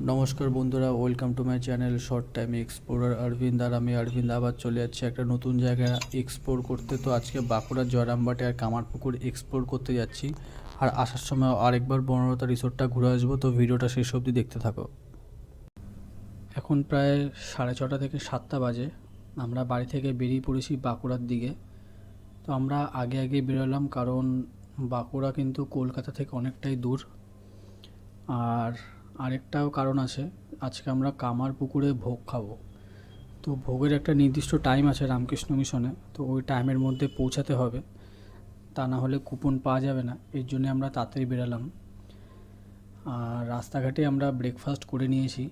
নমস্কার বন্ধুরা welcome to my channel short time explorer Arabinda আর আমি অরবিন্দ আবার চলে যাচ্ছি একটা নতুন জায়গা এক্সপ্লোর করতে। তো আজকে বাঁকুড়ার জয়রামবাটি আর কামারপুকুর এক্সপ্লোর করতে যাচ্ছি। আর আসার সময় আরেকবার বনলতা রিসোর্টটা ঘুরে আসব। তো ভিডিওটা শেষ অবধি দেখতে থাকো। এখন প্রায় সাড়ে ছটা থেকে সাতটা বাজে। আমরা বাড়ি থেকে বেরিয়ে পড়েছি বাঁকুড়ার দিকে। তো আমরা আগে আগে বেরোলাম কারণ বাঁকুড়া কিন্তু কলকাতা থেকে অনেকটাই দূর। আর আরেকটাও কারণ আছে, আজকে আমরা কামার পুকুরে ভোগ খাব। তো ভোগের একটা নির্দিষ্ট টাইম আছে রামকৃষ্ণ মিশনে, তো ওই টাইমের মধ্যে পৌঁছাতে হবে। তা না হলে কুপন পাওয়া যাবে না, এর জন্য আমরা তাড়াতাড়ি বেরালাম। আর রাস্তাঘাটে আমরা ব্রেকফাস্ট করে নিয়েছি,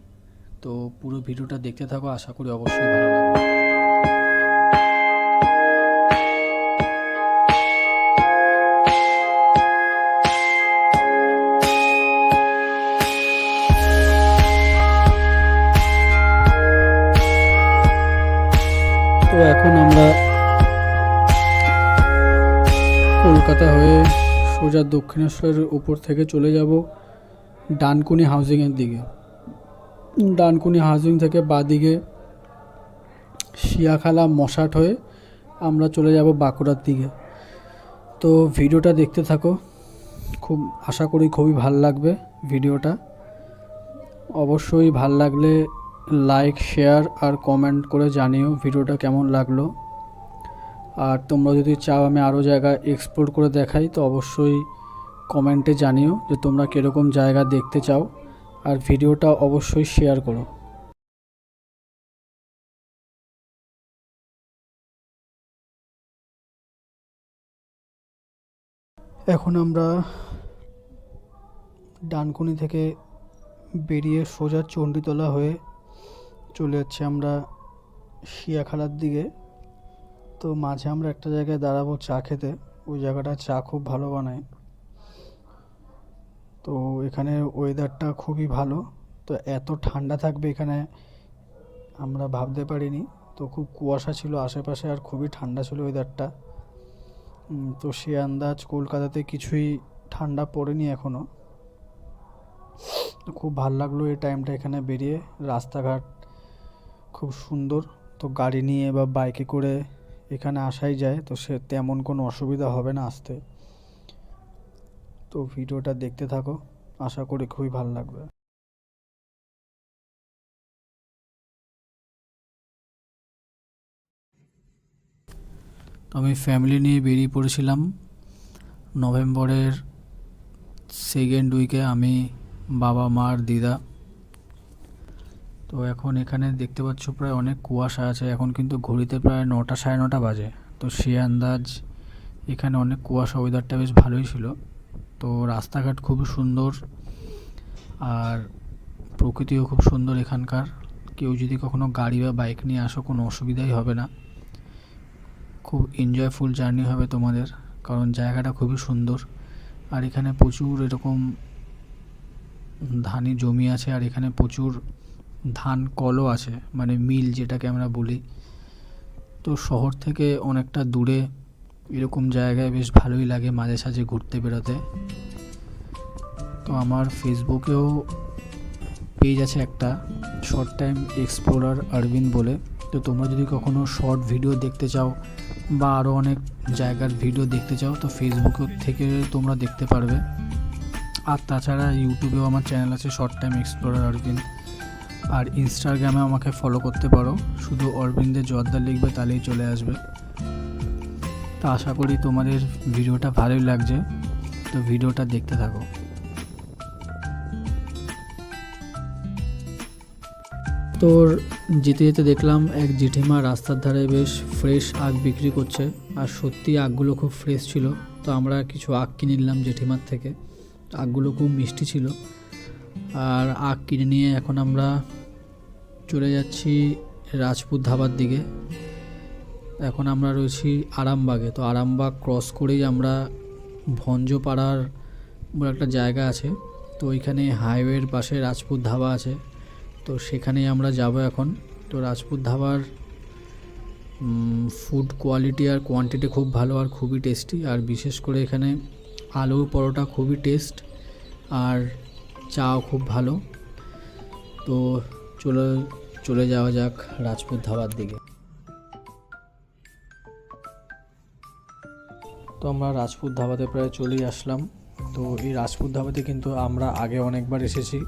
তো পুরো ভিডিওটা দেখতে থাকো, আশা করি অবশ্যই ভালো লাগবে। কলকাতা হয়ে সোজা দক্ষিণেশ্বরের উপর থেকে চলে যাব ডানকুনি হাউজিংয়ের দিকে। ডানকুনি হাউজিং থেকে বাদিকে শিয়াখালা মশাট হয়ে আমরা চলে যাব বাঁকুড়ার দিকে। তো ভিডিওটা দেখতে থাকো। খুব আশা করি খুবই ভালো লাগবে ভিডিওটা। অবশ্যই ভালো লাগলে লাইক, শেয়ার আর কমেন্ট করে জানিও ভিডিওটা কেমন লাগল। আর তোমরা যদি চাও আমি আরও জায়গা এক্সপ্লোর করে দেখাই, তো অবশ্যই কমেন্টে জানিও যে তোমরা কীরকম জায়গা দেখতে চাও। আর ভিডিওটা অবশ্যই শেয়ার করো। এখন আমরা ডানকুনি থেকে বেরিয়ে সোজা চণ্ডীতলা হয়ে চলে যাচ্ছি আমরা শিয়াখালার দিকে। তো মাঝে আমরা একটা জায়গায় দাঁড়াবো চা খেতে। ওই জায়গাটা চা খুব ভালো বানায়। তো এখানে ওয়েদারটা খুবই ভালো। তো এত ঠান্ডা থাকবে এখানে আমরা ভাবতে পারিনি। তো খুব কুয়াশা ছিল আশেপাশে আর খুবই ঠান্ডা ছিল ওয়েদারটা তো সে আন্দাজ কলকাতাতে কিছুই ঠান্ডা পড়েনি এখনও খুব ভালো লাগল এই টাইমটা এখানে বেরিয়ে। রাস্তাঘাট খুব সুন্দর। তো গাড়ি নিয়ে বা বাইকে করে এখানে আসাই যায়, তো সে তেমন কোনো অসুবিধা হবে না আসতে। তো ভিডিওটা দেখতে থাকো, আশা করি খুবই ভালো লাগবে। আমি ফ্যামিলি নিয়ে বেরিয়ে পড়েছিলাম। নভেম্বরের সেকেন্ড উইকে আমি বাবা, মার, দিদা তো এখন এখানে দেখতে পাচ্ছ প্রায় অনেক কুয়াশা আছে, এখন কিন্তু ঘড়িতে প্রায় নটা সাড়ে নটা বাজে। তো সে আন্দাজ এখানে অনেক কুয়াশা ওয়েদারটা বেশ ভালোই ছিল। তো রাস্তাঘাট খুব সুন্দর আর প্রকৃতিও খুব সুন্দর এখানকার। কেউ যদি কখনো গাড়ি বা বাইক নিয়ে আসো, কোনো অসুবিধাই হবে না। খুব এনজয়ফুল জার্নি হবে তোমাদের, কারণ জায়গাটা খুবই সুন্দর। আর এখানে প্রচুর এরকম ধানি জমি আছে, আর এখানে প্রচুর ধান, কলও আছে মানে মিল যেটাকে আমরা বলি। তো শহর থেকে অনেকটা দূরে এরকম জায়গায় বেশ ভালোই লাগে মাঝে সাঝে ঘুরতে বেরোতে। তো আমার ফেসবুকেও পেজ আছে একটা শর্ট টাইম এক্সপ্লোরার অরবিন্দ বলে। তো তোমরা যদি কখনো শর্ট ভিডিও দেখতে চাও বা আরও অনেক জায়গার ভিডিও দেখতে চাও, তো ফেসবুক থেকে তোমরা দেখতে পারবে। আর তাছাড়া ইউটিউবেও আমার চ্যানেল আছে শর্ট টাইম এক্সপ্লোরার অরবিন্দ আর ইনস্টাগ্রামে আমাকে ফলো করতে পারো। শুধু অরবিন্দের জর্দার লিখবে, তাহলেই চলে আসবে। তো আশা করি তোমাদের ভিডিওটা ভালোই লাগছে। তো ভিডিওটা দেখতে থাকো। তোর যেতে যেতে দেখলাম এক জেঠিমা রাস্তার ধারে বেশ ফ্রেশ আখ বিক্রি করছে। আর সত্যি আখগুলো খুব ফ্রেশ ছিল। তো আমরা কিছু আখ কিনে নিলাম জেঠিমার থেকে। আখগুলো খুব মিষ্টি ছিল। আর আখ কিনে নিয়ে এখন আমরা চলে যাচ্ছি রাজপুত ধাবার দিকে। এখন আমরা রয়েছি আরামবাগে। তো আরামবাগ ক্রস করেই আমরা ভঞ্জপাড়ার বলে একটা জায়গা আছে। তো ওইখানে হাইওয়ের পাশে রাজপুত ধাবা আছে। তো সেখানেই আমরা যাব এখন। তো রাজপুত ধাবার ফুড কোয়ালিটি আর কোয়ান্টিটি খুব ভালো আর খুবই টেস্টি আর বিশেষ করে এখানে আলুর পরোটা খুবই টেস্ট আর চাও খুব ভালো। তো চলে চলে যাওয়া যাক রাজপুত ধাবার দিকে। তো আমরা রাজপুত ধাবাতে প্রায় চলেই আসলাম। তো এই রাজপুত ধাবাতে কিন্তু আমরা আগে অনেকবার এসেছি।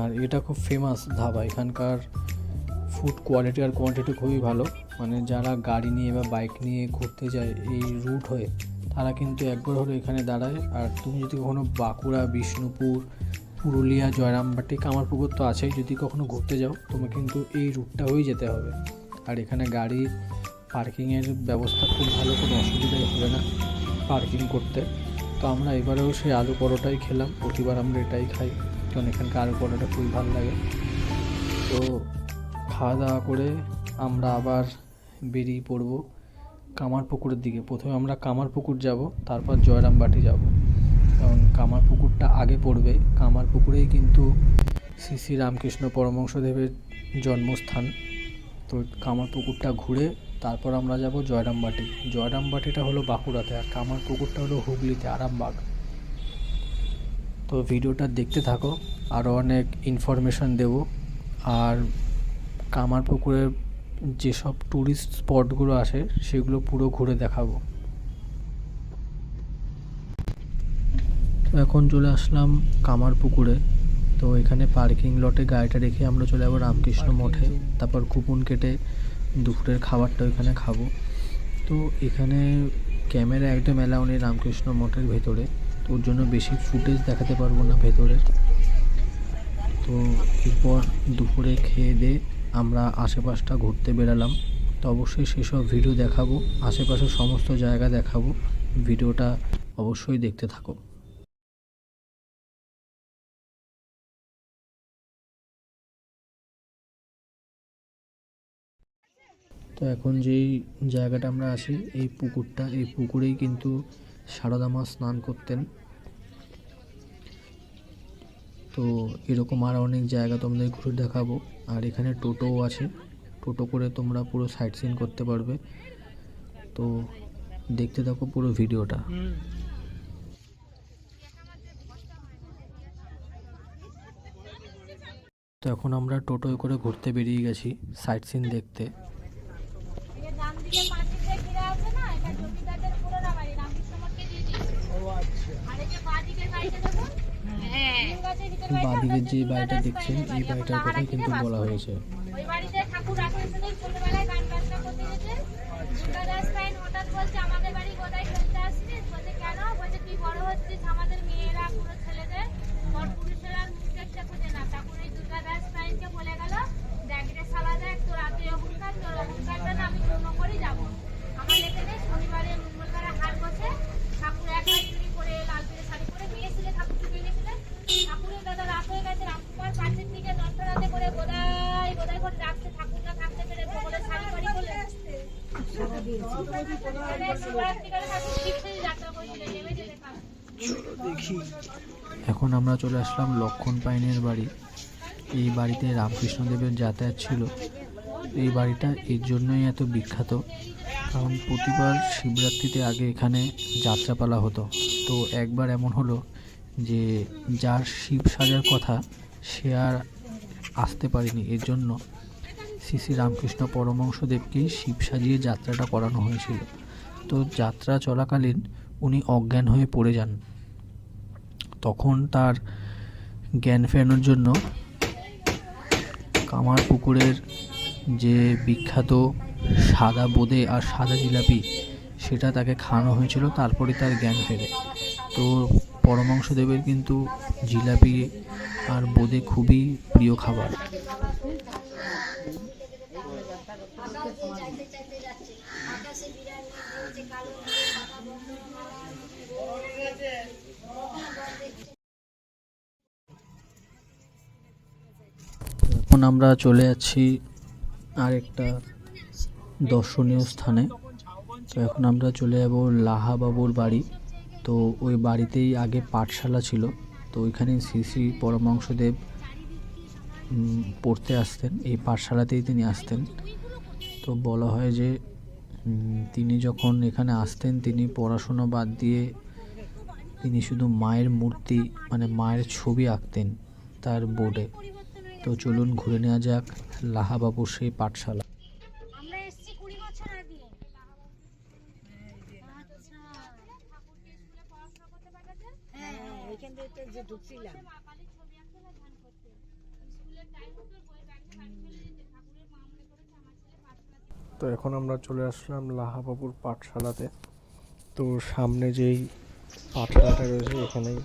আর এটা খুব ফেমাস ধাবা। এখানকার ফুড কোয়ালিটি আর কোয়ান্টিটি খুবই ভালো। মানে যারা গাড়ি নিয়ে বা বাইক নিয়ে ঘুরতে যায় এই রুট হয়ে, তারা কিন্তু একবার হলো এখানে দাঁড়ায়। আর তুমি যদি কখনো বাঁকুড়া, বিষ্ণুপুর পুরুলিয়া জয়রামবাটি কামারপুকুর তো আছেই, যদি কখনো ঘুরতে যাও, তোমাকে কিন্তু এই রুটটা হয়েই যেতে হবে। আর এখানে গাড়ি পার্কিংয়ের ব্যবস্থা খুব ভালো, কোনো অসুবিধাই হবে না পার্কিং করতে। তো আমরা এবারেও সেই আলু পরোটাই খেলাম, প্রতিবার আমরা এটাই খাই, কারণ এখানকার আলু পরোটা খুবই ভালো লাগে। তো খাওয়া দাওয়া করে আমরা আবার বেরিয়ে পড়ব কামারপুকুরের দিকে। প্রথমে আমরা কামারপুকুর যাব, তারপর জয়রামবাটি যাব। কারণ কামারপুকুরটা আগে পড়বে। কামারপুকুরেই কিন্তু শ্রী শ্রী রামকৃষ্ণ পরমহংসদেবের জন্মস্থান। তো কামারপুকুরটা ঘুরে তারপর আমরা যাব জয়রামবাটি। জয়রামবাটিটা হলো বাঁকুড়াতে আর কামারপুকুরটা হলো হুগলিতে, আরামবাগ। তো ভিডিওটা দেখতে থাকো, আরও অনেক ইনফরমেশন দেব। আর কামার কামারপুকুরের যেসব ট্যুরিস্ট স্পটগুলো আছে সেগুলো পুরো ঘুরে দেখাবো। তো এখন চলে আসলাম কামারপুকুরে। তো এখানে পার্কিং লটে গাড়িটা রেখে আমরা চলে যাব রামকৃষ্ণ মঠে। তারপর কুপন কেটে দুপুরের খাবারটা ওইখানে খাব। তো এখানে ক্যামেরা একদম অ্যালাউ নেই রামকৃষ্ণ মঠের ভেতরে। তো ওর জন্য বেশি ফুটেজ দেখাতে পারব না ভেতরের তো এরপর দুপুরে খেয়ে দিয়ে আমরা আশেপাশটা ঘুরতে বেরালাম। তো অবশ্যই সেসব ভিডিও দেখাবো। আশেপাশের সমস্ত জায়গা দেখাবো। ভিডিওটা অবশ্যই দেখতে থাকো। তো এখন যেই জায়গাটা আমরা আছি, এই পুকুরটা, এই পুকুরেই কিন্তু সারদা মা স্নান করতেন। তো এরকম আর অনেক জায়গা তোমাদের ঘুরে দেখাবো। আর এখানে টোটোও আছে। টোটো করে তোমরা পুরো সাইট সিন করতে পারবে। তো দেখতে থাকো পুরো ভিডিওটা। তো এখন আমরা টোটোয় করে ঘুরতে বেরিয়ে গেছি সাইট সিন দেখতে এই যে ডান দিকে পাঁচিল দিয়ে ঘিরে আছে না, এটা জমিদারদের পুরোনো বাড়ি, রামকৃষ্ণ মঠকে দিয়ে দিয়েছে। আর এই যে বাঁ দিকের বাড়িটা দেখুন, নিম গাছের ভিতর বাড়িটা, বাদিকের যে বাড়িটা দেখছেন এই বাড়িটার কথাই কিন্তু বলা হয়েছে ওই বাড়িতে ঠাকুর রাখার শুনে ছোটবেলায় গান বাজনা করতে যেতে দুর্গাদাস পাইন হঠাৎ বলছে আমাদের বাড়ি গোদায় খেলতে আসছিস বলছে কেন বলছে তুই বড় হচ্ছিস আমাদের মেয়েরা পুরো ছেলেদের পর পুরুষেরা মুখ দেখতে খুঁজে না তখন এই দুর্গাদাস পাইনকে বলে গেল দেখ রে শালা দেখ তোর হাতে অহংকার তোর অহংকারটা না আমি পূর্ণ করে যাব আমার এখানে শনিবারে মঙ্গলবারে হাট বসে ঠাকুর এক লাখ চুরি করে লাল পিড়ে শাড়ি পরে মেয়ে ছেলে ঠাকুর চুরি গেছিলেন ঠাকুরের দাদা রাত হয়ে গেছে রামকুমার পাশের দিকে নটরাতে করে গোদাই গোদাই করে রাখছে ঠাকুর না থাকতে পেরে ভোগলের শাড়ি ফাড়ি বলে শিবরাত্রি করে ঠাকুর ঠিক থেকে যাত্রা করেছিলেন নেমে যেতে পারে এখন আমরা চলে আসলাম লক্ষণ পাইনের বাড়ি। এই বাড়িতে রামকৃষ্ণদেবের যাতায়াত ছিল। এই বাড়িটা এর জন্যই এত বিখ্যাত, কারণ প্রতিবার শিবরাত্রিতে আগে এখানে যাত্রাপালা হতো। তো একবার এমন হলো যে, যার শিব সাজার কথা সে আর আসতে পারেনি। এর জন্য শ্রী শ্রী রামকৃষ্ণ পরমহংসদেবকেই শিব সাজিয়ে যাত্রাটা করানো হয়েছিল। তো যাত্রা চলাকালীন উনি অজ্ঞান হয়ে পড়ে যান। তখন তার জ্ঞান ফেরানোর জন্য কামার পুকুরের যে বিখ্যাত সাদা বোঁদে আর সাদা জিলাপি, সেটা তাকে খাওয়ানো হয়েছিল, তারপরে তার জ্ঞান ফেরে। তো পরমাংশদেবের কিন্তু জিলাপি আর বোঁদে খুবই প্রিয় খাবার। এখন আমরা চলে যাচ্ছি আরেকটা দর্শনীয় স্থানে। তো এখন আমরা চলে যাব লাহা বাবুর বাড়ি। তো ওই বাড়িতেই আগে পাঠশালা ছিল। তো ওইখানে শ্রী শ্রী পরমাংশদেব উম, পড়তে আসতেন। এই পাঠশালাতেই তিনি আসতেন। তো বলা হয় যে তিনি যখন এখানে আসতেন তিনি পড়াশুনো বাদ দিয়ে তিনি শুধু মায়ের মূর্তি মানে মায়ের ছবি আঁকতেন তার বোর্ডে। তো চলুন ঘুরে নেওয়া যাক লাহাবাবুর সেই পাঠশালা। আমরা এসেছি কুড়ি বছর আগে। আচ্ছা হ্যাঁ হ্যাঁ থেকে তো যে ঢুকছিলাম এখন আমরা চলে আসলাম লাহাবাবুর পাঠশালাতে। তো সামনে যেই পাঠশালাটা রয়েছে এখানেই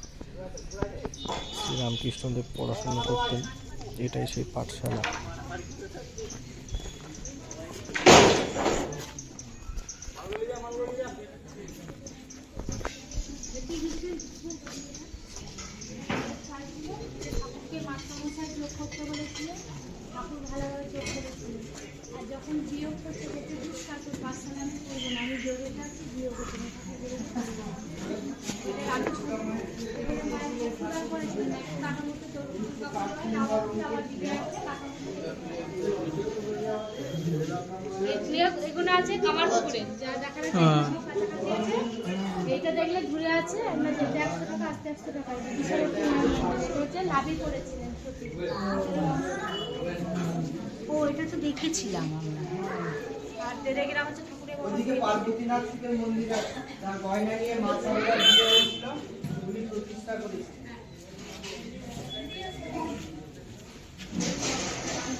শ্রী রামকৃষ্ণদেব পড়াশোনা করতেন। এটাই সেই পাঠশালা করতে যখন বিয়োগ করতে যেতে ঠাকুর পাঁচ আমি করব না আমি যোগে থাকছি বিয়োগ না। এটা প্রতিকার এগুলো আছে কামার পুকুরে যা দেখা যাচ্ছে এগুলো কাছাকাছি আছে এইটা দেখলে ঘুরে আছে। আমরা যেতে একশো টাকা আসতে একশো টাকা। হচ্ছে লাভই করেছিলেন ও এটা তো দেখেছিলাম আমরা। আর হচ্ছে ঠাকুরের ওদিকে পার্বতীনাথ শিবের মন্দির আছে। তার গয়না নিয়ে মা সরকার বিয়ে হয়েছিল। উনি প্রতিষ্ঠা করেছিলেন।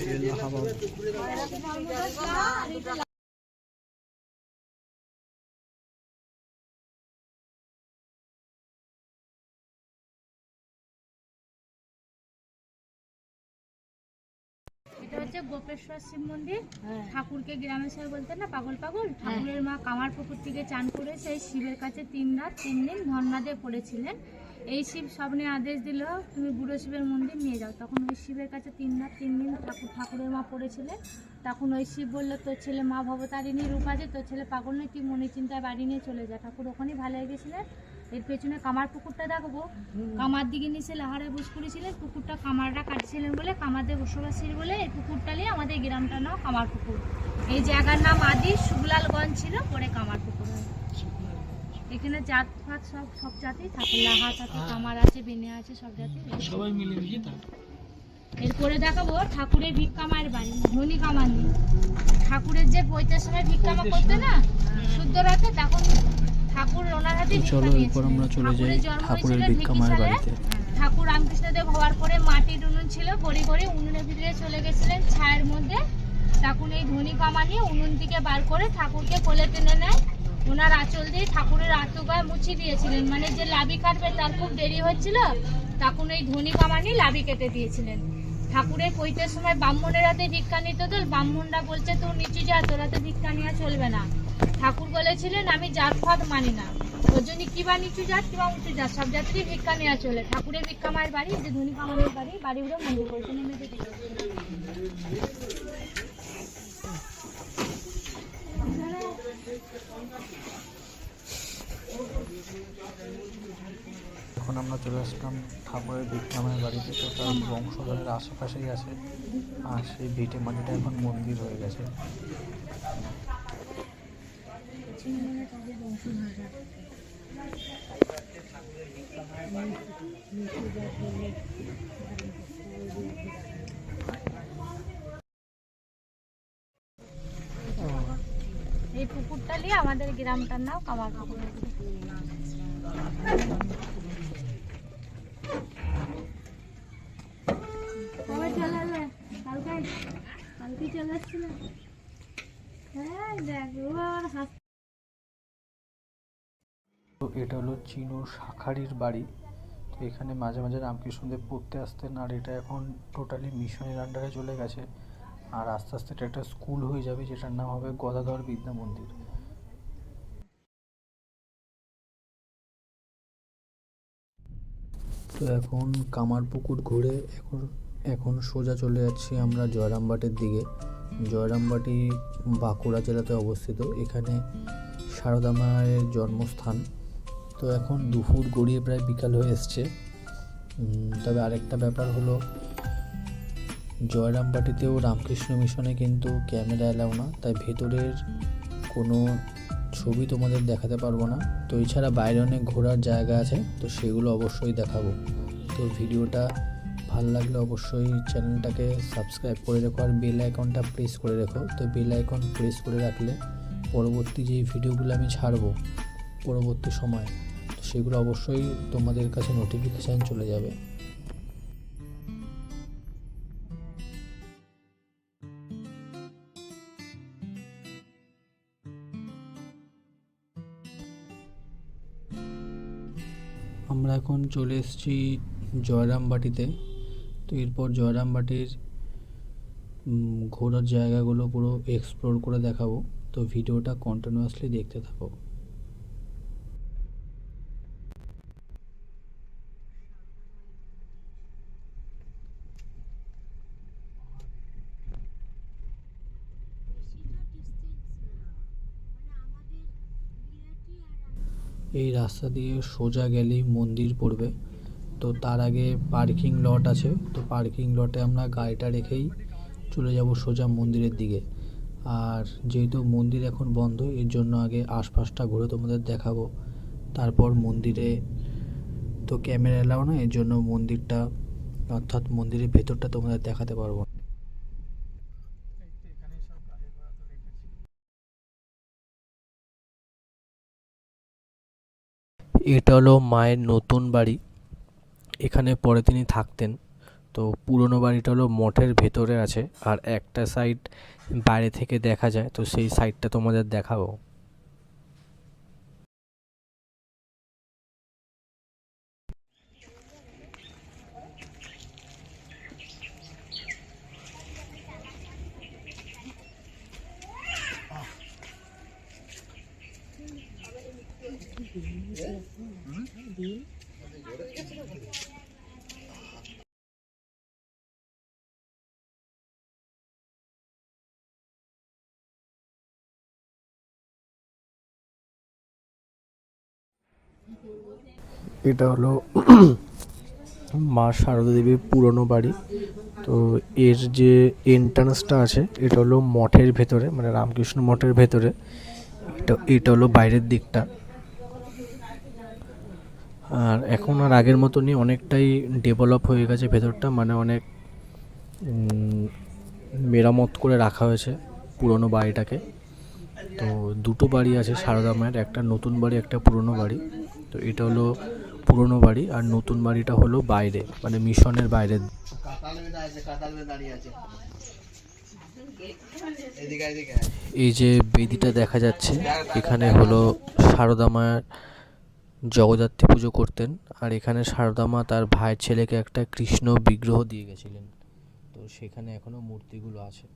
এই লাহাবাবু এটা হচ্ছে গোপেশ্বর শিব মন্দির। হ্যাঁ। ঠাকুরকে গ্রামের সবাই বলতেন না পাগল পাগল? ঠাকুরের মা কামার পুকুর থেকে চান করে সেই শিবের কাছে তিন রাত তিন দিন ধর্ণা দিয়ে পড়েছিলেন। এই শিব স্বপ্নে আদেশ দিল তুমি বুড়ো শিবের মন্দির নিয়ে যাও। তখন ওই শিবের কাছে তিন রাত তিন দিন ঠাকুর ঠাকুরের মা পড়েছিলেন। তখন ওই শিব বলল তোর ছেলে মা ভবতারিণী রূপ আছে তোর ছেলে পাগল নয় তুই মনে চিন্তায় বাড়ি নিয়ে চলে যা। ঠাকুর ওখানেই ভালো হয়ে গেছিলেন এর পেছনে কামার পুকুরটা দেখব। কামার দিকে নিচে লাহারে বস করেছিলেন পুকুরটা কামাররা কাটছিলেন বলে কামারদের বসবাসীর বলে এই পুকুরটা নিয়ে আমাদের গ্রামটার নাম কামার পুকুর। এই জায়গার নাম আদি শুকলালগঞ্জ ছিল পরে কামার পুকুর। হয়। এখানে জাত ফাত সব সব জাতি থাকে লাহা থাকে কামার আছে বেনে আছে সব জাতি সবাই মিলে এরপরে দেখাবো ঠাকুরের ভিক্ষা মায়ের বাড়ি ধনী কামার নেই ঠাকুরের যে পৈতের সময় ভিক্ষা মা করতে না শুদ্ধ রাতে তখন ঠাকুর ওনার হাতে চলো এরপর আমরা চলে যাই ঠাকুরের ভিক্ষা মায়ের বাড়িতে। ঠাকুর রামকৃষ্ণদেব হওয়ার পরে মাটির উনুন ছিল গড়ি গড়ি উনুনের ভিতরে চলে গেছিলেন ছায়ের মধ্যে। তখন এই ধনী কামানি উনুন থেকে বার করে ঠাকুরকে কোলে টেনে নেয়। ওনার আঁচল দিয়ে ঠাকুরের আতুগায় মুছি দিয়েছিলেন। মানে যে লাবি কাটবে তার খুব দেরি হচ্ছিল তখন এই ধনী কামানি লাবি কেটে দিয়েছিলেন। ঠাকুরের পৈতের সময় ব্রাহ্মণের হাতে ভিক্ষা নিতে তো ব্রাহ্মণরা বলছে তোর নিচু যা তোর হাতে ভিক্ষা নেওয়া চলবে না। ঠাকুর বলেছিলেন, আমি জাত ফাত মানি না। ওর জন্য কিবা নিচু জাত, কিবা উঁচু জাত। সব জাতিরই ভিক্ষা নেওয়া চলে। ঠাকুরের ভিক্ষা মায়ের বাড়ি যে ধনী কামানের বাড়ি বাড়ি উড়ে মন্দির করেছে এখন আমরা চলে আসলাম ঠাকুরের ভিক্ষামের বাড়িতে। তো তার বংশধরের আশেপাশেই আছে। আর সেই ভিটে মাটিটা এখন মন্দির হয়ে গেছে। এই পুকুরটা নিয়ে আমাদের গ্রামটার নাম কামার পুকুর হ্যাঁ তো এটা হলো চিনো শাখারির বাড়ি। এখানে মাঝে মাঝে রামকৃষ্ণদেব পড়তে আসতেন, আর এটা এখন টোটালি মিশনের আন্ডারে চলে গেছে। আর আস্তে আস্তে এটা একটা স্কুল হয়ে যাবে, যেটার নাম হবে গদাধর বিদ্যা মন্দির। তো এখন কামারপুকুর ঘুরে এখন এখন সোজা চলে যাচ্ছি আমরা জয়রামবাটির দিকে। জয়রামবাটি বাঁকুড়া জেলাতে অবস্থিত। এখানে সারদা মায়ের জন্মস্থান। তো এখন দুপুর গড়িয়ে প্রায় বিকাল হয়ে এসছে। তবে আরেকটা ব্যাপার হলো, জয়রামবাটিতেও রামকৃষ্ণ মিশনে কিন্তু ক্যামেরা এলাও না, তাই ভেতরের কোনো ছবি তোমাদের দেখাতে পারব না। তো এছাড়া বাইরে অনেক ঘোরার জায়গা আছে, তো সেগুলো অবশ্যই দেখাবো। তো ভিডিওটা ভালো লাগলে অবশ্যই চ্যানেলটাকে সাবস্ক্রাইব করে রেখো আর বেল আইকনটা প্রেস করে রেখো। তো বেল আইকন প্রেস করে রাখলে পরবর্তী যে ভিডিওগুলো আমি ছাড়বো, পরবর্তী সময় সেগুলো অবশ্যই তোমাদের কাছে নোটিফিকেশান চলে যাবে। আমরা এখন চলে এসেছি জয়রামবাটিতে। তো এরপর জয়রামবাটির ঘোরার জায়গাগুলো পুরো এক্সপ্লোর করে দেখাবো। তো ভিডিওটা কন্টিনিউয়াসলি দেখতে থাকো এই রাস্তা দিয়ে সোজা গেলেই মন্দির পড়বে। তো তার আগে পার্কিং লট আছে। তো পার্কিং লটে আমরা গাড়িটা রেখেই চলে যাব সোজা মন্দিরের দিকে। আর যেহেতু মন্দির এখন বন্ধ, এর জন্য আগে আশপাশটা ঘুরে তোমাদের দেখাবো। তারপর মন্দিরে তো ক্যামেরা এলাও না, এর জন্য মন্দিরটা অর্থাৎ মন্দিরের ভেতরটা তোমাদের দেখাতে পারব না। এটা হলো মায়ের নতুন বাড়ি। এখানে পরে তিনি থাকতেন। তো পুরনো বাড়িটা হলো মঠের ভেতরে আছে। আর একটা সাইড বাইরে থেকে দেখা যায়। তো সেই সাইডটা তোমাদের দেখাবো। এটা হলো মা শারদা দেবীর পুরনো বাড়ি। তো এর যে এন্ট্রান্সটা আছে, এটা হলো মঠের ভেতরে মানে রামকৃষ্ণ মঠের ভেতরে। এটা এটা হলো বাইরের দিকটা। আর এখন আর আগের মতনই অনেকটাই ডেভেলপ হয়ে গেছে ভেতরটা মানে অনেক মেরামত করে রাখা হয়েছে পুরনো বাড়িটাকে। তো দুটো বাড়ি আছে সারদা মায়ের, একটা নতুন বাড়ি, একটা পুরনো বাড়ি। তো এটা হলো পুরনো বাড়ি আর নতুন বাড়িটা হলো বাইরে মানে মিশনের বাইরে এই যে বেদিটা দেখা যাচ্ছে, এখানে হলো সারদা মায়ের জগদ্ধাত্রী পুজো করতেন আর এখানে সারদা মা তার ভাইয়ের ছেলেকে একটা কৃষ্ণ বিগ্রহ দিয়ে গেছিলেন। তো সেখানে এখনও মূর্তিগুলো আছে।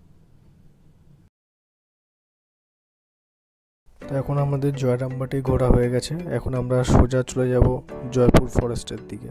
তো এখন আমাদের জয়রামবাটি ঘোরা হয়ে গেছে। এখন আমরা সোজা চলে যাব জয়পুর ফরেস্টের দিকে।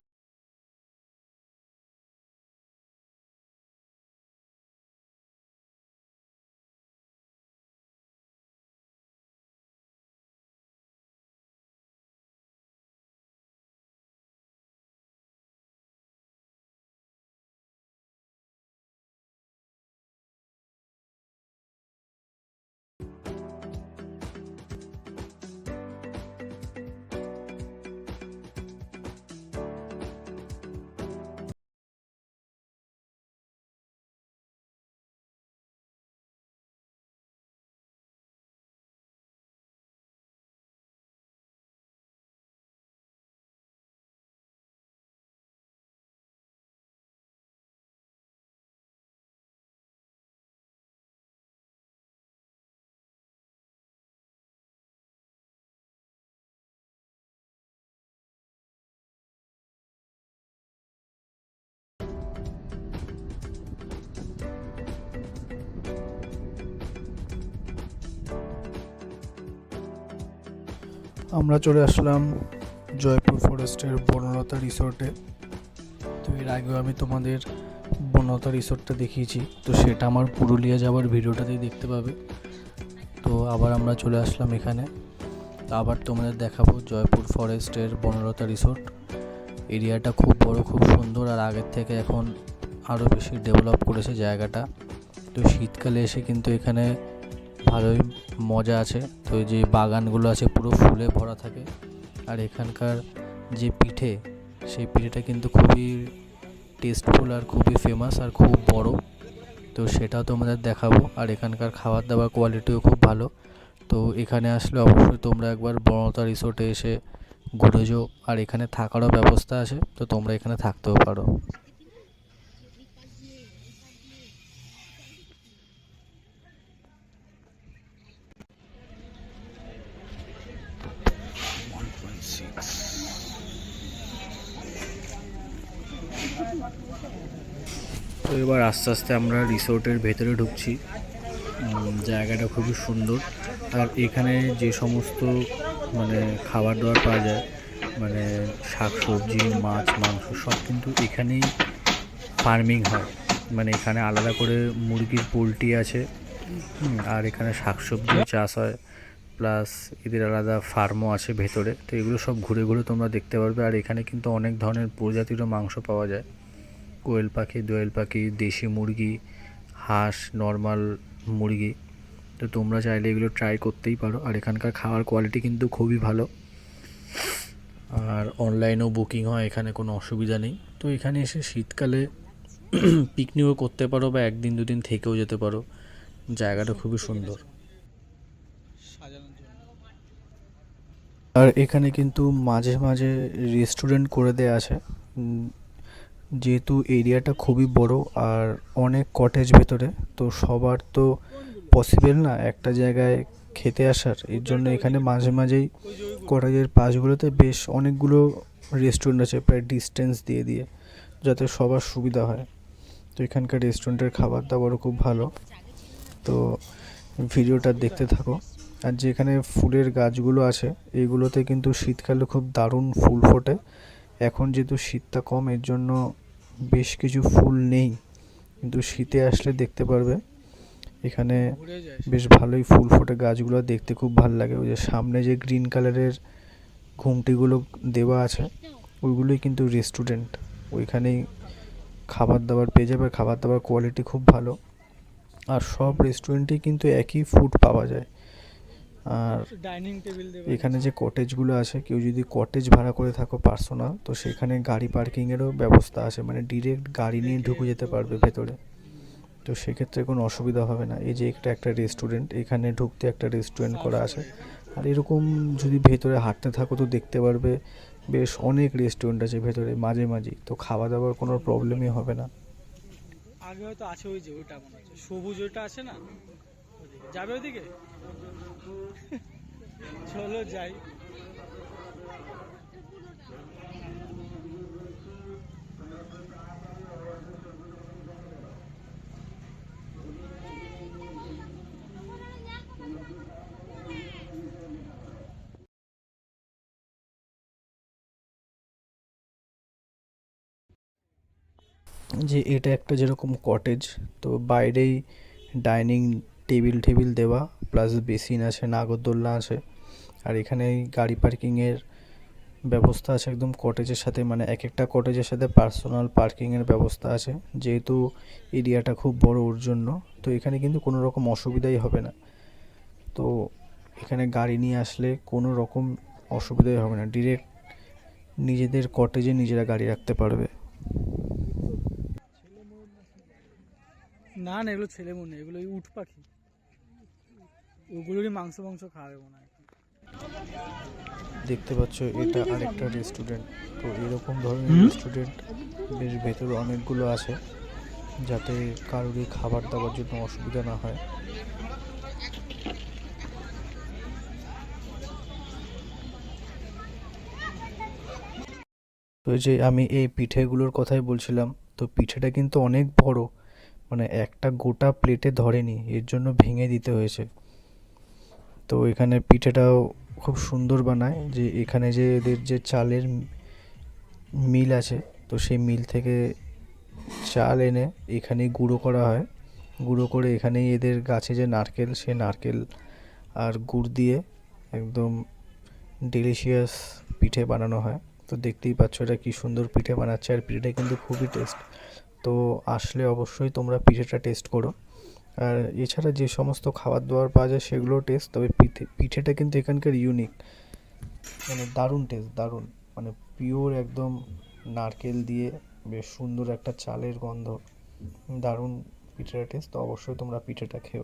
আমরা চলে আসলাম জয়পুর ফরেস্টের বনলতা রিসোর্টে। তো এর আগেও আমি তোমাদের বনলতা রিসোর্টটা দেখিয়েছি। তো সেটা আমার পুরুলিয়া যাওয়ার ভিডিওটাতেই দেখতে পাবে। তো আবার আমরা চলে আসলাম এখানে। আবার তোমাদের দেখাবো জয়পুর ফরেস্টের বনলতা রিসোর্ট। এরিয়াটা খুব বড়, খুব সুন্দর আর আগের থেকে এখন আরও বেশি ডেভেলপ করেছে জায়গাটা। তো শীতকালে এসে কিন্তু এখানে ভালোই মজা আছে। তো যে বাগানগুলো আছে পুরো ফুলে ভরা থাকে। আর এখানকার যে পিঠে, সেই পিঠেটা কিন্তু খুবই টেস্টফুল আর খুবই ফেমাস আর খুব বড়। তো সেটাও তোমাদের দেখাবো। আর এখানকার খাবার দাবার কোয়ালিটিও খুব ভালো। তো এখানে আসলে অবশ্যই তোমরা একবার বনতা রিসোর্টে এসে ঘুরে যাও। আর এখানে থাকারও ব্যবস্থা আছে। তো তোমরা এখানে থাকতেও পারো তো এবার আস্তে আস্তে আমরা রিসোর্টের ভেতরে ঢুকছি। জায়গাটা খুবই সুন্দর। আর এখানে যে সমস্ত মানে খাবার দাবার পাওয়া যায় মানে শাক সবজি মাছ, মাংস, সব কিন্তু এখানেই ফার্মিং হয়। মানে এখানে আলাদা করে মুরগির পোলট্রি আছে। আর এখানে শাকসবজি চাষ হয়। প্লাস এদের আলাদা ফার্মও আছে ভেতরে। তো এগুলো সব ঘুরে ঘুরে তোমরা দেখতে পারবে। আর এখানে কিন্তু অনেক ধরনের প্রজাতিরও মাংস পাওয়া যায়। কোয়েল পাখি, দোয়েল পাখি, দেশি মুরগি, হাঁস নর্মাল মুরগি। তো তোমরা চাইলে এগুলো ট্রাই করতেই পারো। আর এখানকার খাওয়ার কোয়ালিটি কিন্তু খুবই ভালো। আর অনলাইনেও বুকিং হয়, এখানে কোনো অসুবিধা নেই। তো এখানে এসে শীতকালে পিকনিকও করতে পারো বা একদিন, দুদিন থেকেও যেতে পারো। জায়গাটা খুবই সুন্দর। আর এখানে কিন্তু মাঝে মাঝে রেস্টুরেন্ট করে দেওয়া আছে। যেহেতু এরিয়াটা খুবই বড় আর অনেক কটেজ ভেতরে, তো সবার তো পসিবল না একটা জায়গায় খেতে আসার। এর জন্য এখানে মাঝে মাঝেই কটেজের পাশগুলোতে বেশ অনেকগুলো রেস্টুরেন্ট আছে প্রায় ডিস্টেন্স দিয়ে দিয়ে, যাতে সবার সুবিধা হয়। তো এখানকার রেস্টুরেন্টের খাবার দাবারও খুব ভালো। তো ভিডিওটা দেখতে থাকো। আর যেখানে ফুলের গাছগুলো আছে এইগুলোতে কিন্তু শীতকালে খুব দারুণ ফুল ফোটে। এখন যেহেতু শীতটা কম, এর জন্য বেশ কিছু ফুল নেই, কিন্তু শীতে আসলে দেখতে পারবে। এখানে বেশ ভালোই ফুল ফোটে, গাছগুলো দেখতে খুব ভালো লাগে। ওই যে সামনে যে গ্রিন কালারের ঘুমটিগুলো দেওয়া আছে, ওইগুলোই কিন্তু রেস্টুরেন্ট। ওইখানেই খাবার দাবার পেয়ে যাবে খাবার দাবার কোয়ালিটি খুব ভালো। আর সব রেস্টুরেন্টেই কিন্তু একই ফুড পাওয়া যায়। আর ডাইনিং টেবিল দেবে। এখানে যে কটেজগুলো আছে কেউ যদি কটেজ ভাড়া করে থাকো পার্সোনাল তো সেখানে গাড়ি পার্কিংয়েরও ব্যবস্থা আছে। মানে ডিরেক্ট গাড়ি নিয়ে ঢুকে যেতে পারবে ভেতরে। তো সেক্ষেত্রে কোনো অসুবিধা হবে না। এই যে একটা একটা রেস্টুরেন্ট এখানে ঢুকতে একটা রেস্টুরেন্ট করা আছে। আর এরকম যদি ভেতরে হাঁটতে থাকো তো দেখতে পারবে বেশ অনেক রেস্টুরেন্ট আছে ভেতরে মাঝে মাঝেই। তো খাওয়া দাওয়ার কোনো প্রবলেমই হবে না। আগে হয়তো আছে ওই যে ওইটা মনে হচ্ছে। সবুজ ওইটা আছে না? যাবে ওইদিকে চলো যাই। যে এটা একটা যেরকম কটেজ তো বাইরেই ডাইনিং টেবিল টেবিল দেওয়া। প্লাস বেসিন আছে নাগরদোল্লা আছে, আর এখানে গাড়ি পার্কিংয়ের ব্যবস্থা আছে একদম কটেজের সাথে মানে এক একটা কটেজের সাথে পার্সোনাল পার্কিংয়ের ব্যবস্থা আছে, যেহেতু এরিয়াটা খুব বড় ওর জন্য, তো এখানে কিন্তু কোনো রকম অসুবিধাই হবে না। তো এখানে গাড়ি নিয়ে আসলে কোনো রকম অসুবিধাই হবে না ডিরেক্ট নিজেদের কটেজে নিজেরা গাড়ি রাখতে পারবে। না না, এগুলো ছেলে মনে এগুলো উট পাখি। ওগুলোরই মাংস মাংস খাওয়াবে মনে হয়। দেখতে পাচ্ছ এটা আরেকটা রেস্টুরেন্ট তো এরকম ধরনের রেস্টুরেন্ট বেশ ভেতরে অনেকগুলো আছে যাতে কারোরই খাবার দাবার জন্য অসুবিধা না হয়। তো এই যে আমি এই পিঠেগুলোর কথাই বলছিলাম তো পিঠেটা কিন্তু অনেক বড়। মানে একটা গোটা প্লেটে ধরেনি এর জন্য ভেঙে দিতে হয়েছে। তো এখানে পিঠেটাও খুব সুন্দর বানায় যে এখানে যে এদের যে চালের মিল আছে, তো সেই মিল থেকে চাল এনে এখানেই গুঁড়ো করা হয়। গুঁড়ো করে এখানেই এদের গাছে যে নারকেল সে নারকেল আর গুড় দিয়ে একদম ডেলিশিয়াস পিঠে বানানো হয়। তো দেখতেই পাচ্ছ এটা কী সুন্দর পিঠে বানাচ্ছে আর পিঠেটা কিন্তু খুবই টেস্ট তো আসলে অবশ্যই তোমরা পিঠেটা টেস্ট করো। আর এছাড়া যে সমস্ত খাবার দাবার পাওয়া যায় সেগুলো টেস্ট তবে পিঠে, পিঠেটা কিন্তু এখানকার ইউনিক মানে দারুণ টেস্ট দারুণ। মানে পিওর একদম নারকেল দিয়ে বেশ সুন্দর একটা চালের গন্ধ। দারুণ পিঠেটা টেস্ট তো অবশ্যই তোমরা পিঠেটা খেও।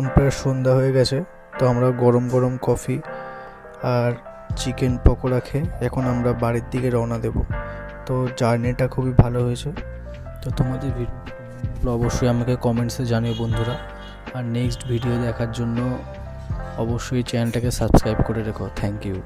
এখন প্রায় সন্ধ্যা হয়ে গেছে, তো আমরা গরম গরম কফি আর চিকেন পকোড়া খেয়ে এখন আমরা বাড়ির দিকে রওনা দেব। তো জার্নিটা খুবই ভালো হয়েছে। তো তোমাদের ভিডিও অবশ্যই আমাকে কমেন্টসে জানিও বন্ধুরা। আর নেক্সট ভিডিও দেখার জন্য অবশ্যই চ্যানেলটাকে সাবস্ক্রাইব করে রেখো। Thank you